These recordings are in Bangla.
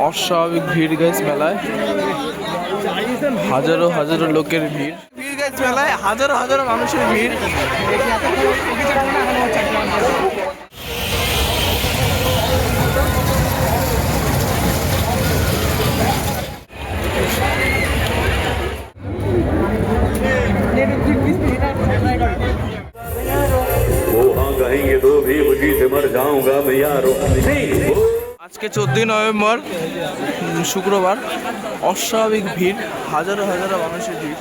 অস্বাভাবিক ভিড় গাইস মেলায় হাজারো হাজারো লোকের ভিড় ভিড় গাইস মেলায় হাজারো হাজারো মানুষের ভিড় वो हाँ कहेंगे तो भी खुशी से मर जाऊंगा मैं यारो नहीं वो আজকে চোদ্দই নভেম্বর শুক্রবার। অস্বাভাবিক ভিড়, হাজারো হাজারো মানুষের ভিড়।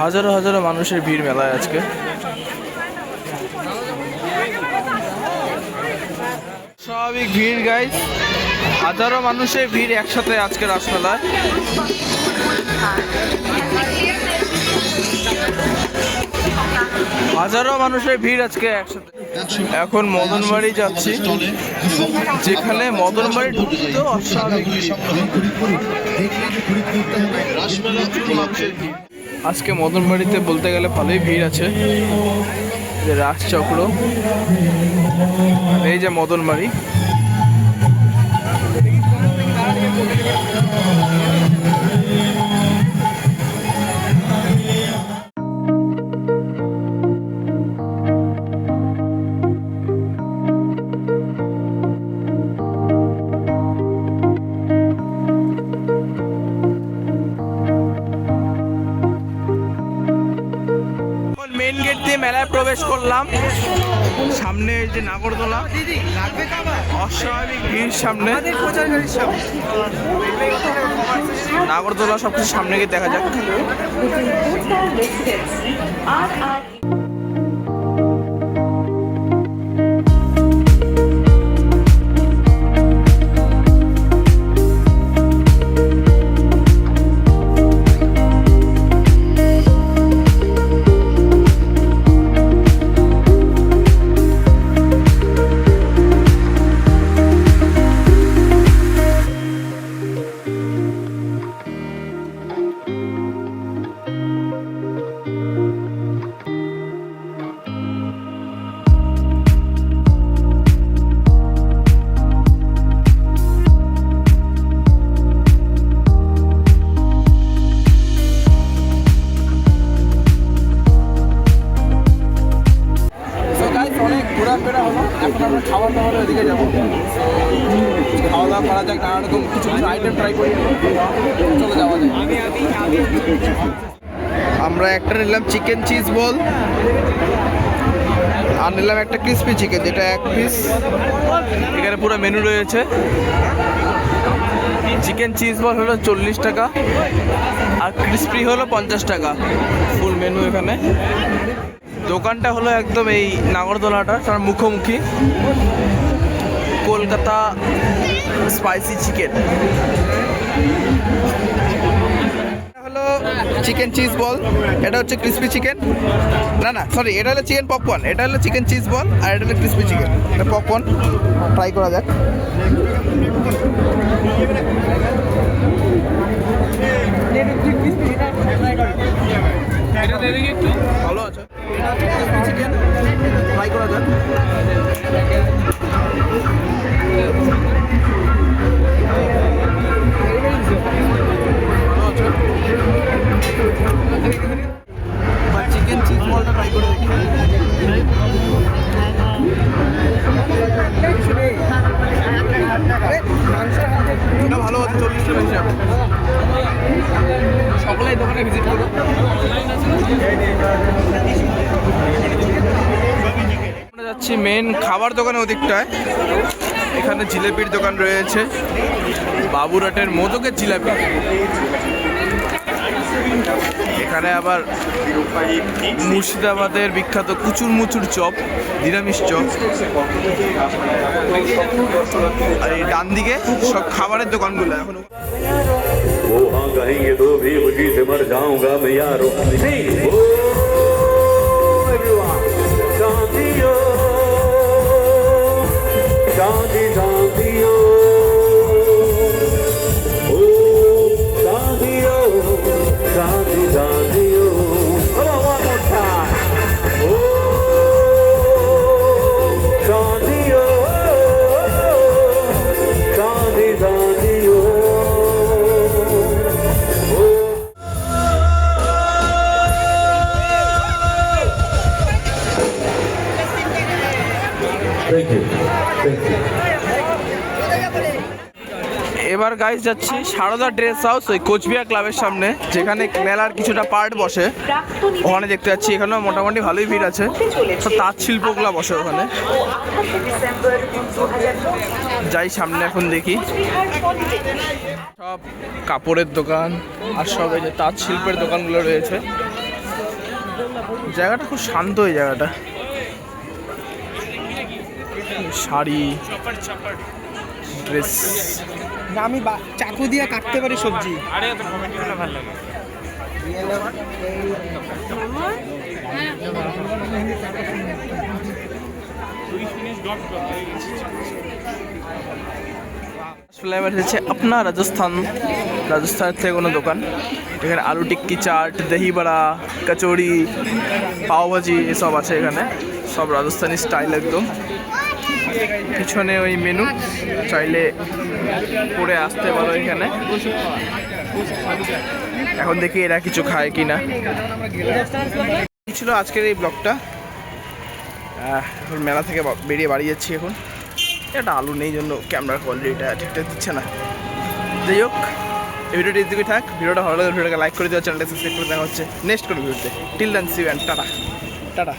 হাজারো হাজারো মানুষের ভিড় মেলায় আজকে। স্বাভাবিক ভিড় গাইজ হাজারো মানুষের ভিড় একসাথে আজকে রাসমেলায়। হাজারো মানুষের ভিড় আজকে একসাথে। এখন মদনবাড়ি যাচ্ছি, যেখানে মদনবাড়ি ঢুকতে। আজকে মদনবাড়িতে বলতে গেলে ভালোই ভিড় আছে, যে রাজচক্র, এই যে মদনবাড়ি প্রবেশ করলাম। সামনে যে নাগরদোলা অস্বাভাবিক ভিড় সামনে। নাগরদোলা সবকিছু সামনে গিয়ে দেখা যাক। খাওয়া করা যাক নানা রকম কিছু কিছু আইটেম ট্রাই করি। চলে যাওয়া যায় আমরা একটা নিলাম চিকেন চিজ বল আর নিলাম একটা ক্রিসপি চিকেন যেটা এক পিস এখানে পুরো মেনু রয়েছে। চিকেন চিজ বল হলো চল্লিশ টাকা আর ক্রিসপি হলো পঞ্চাশ টাকা। ফুল মেনু এখানে। দোকানটা হলো একদম এই নাগরদোলাটা তার মুখোমুখি। কলকাতা স্পাইসি চিকেন হলো চিকেন চিজ বল এটা হচ্ছে ক্রিসপি চিকেন না না সরি এটা হলো চিকেন পপকর্ন এটা হলো চিকেন চিজ বল আর এটা হলো ক্রিসপি চিকেন এটা পপকর্ন ট্রাই করা যাক। ভালো আছে? Crispy করা যাক। দোকানে ভিজিট করো আমরা যাচ্ছি মেন খাবার দোকানের ওদিকটায়। এখানে জিলেপির দোকান রয়েছে। বাবুরাটের মোদকের জিলাপি। এখানে আবার মুর্শিদাবাদের বিখ্যাত কুচুর মুচুর চপ, নিরামিষ চপ। আর এই ডান দিকে সব খাবারের দোকানগুলো এখন। कहेंगे तो भी खुशी से मर जाऊँगा मैं यारो। everyone, शांति এবার গাইজ যাচ্ছি সারদা ড্রেস হাউস ওই কোচবিহার ক্লাবের সামনে, যেখানে মেলার কিছুটা পার্ট বসে। ওখানে দেখতে যাচ্ছি, এখানেও মোটামুটি ভালোই ভিড় আছে। সব তাঁত শিল্পগুলো বসে ওখানে। যাই সামনে এখন দেখি। সব কাপড়ের দোকান, আর সব এই যে তাঁত শিল্পের দোকানগুলো রয়েছে। জায়গাটা খুব শান্ত এই জায়গাটা। শাড়ি ড্রেস আমি চাকু দিয়ে কাটতে পারি সবজি। আসলে এবার হচ্ছে আপনার রাজস্থান। রাজস্থানের থেকে কোনো দোকান। এখানে আলু টিক্কি চাট দহি বড়া কচুরি পাওভাজি এসব আছে এখানে। সব রাজস্থানি স্টাইল একদম। পিছনে ওই মেনু চাইলে করে আসতে পারো এখানে। এখন দেখি এরা কিছু খায় কি না ছিল আজকের এই ব্লগটা। এখন মেলা থেকে বেরিয়ে বাড়ি যাচ্ছি এখন। এটা আলু নেই জন্য ক্যামেরার কোয়ালিটিটা ঠিকঠাক দিচ্ছে না। যাই হোক ভিডিওটি এদিকে থাক। ভিডিওটা ভালো লাগলে ভিডিওটাকে লাইক করে দেওয়া চ্যানেলটা সাবস্ক্রাইব করে দেওয়া হচ্ছে নেক্সট কোনো ভিডিওতে। Till then see tata tata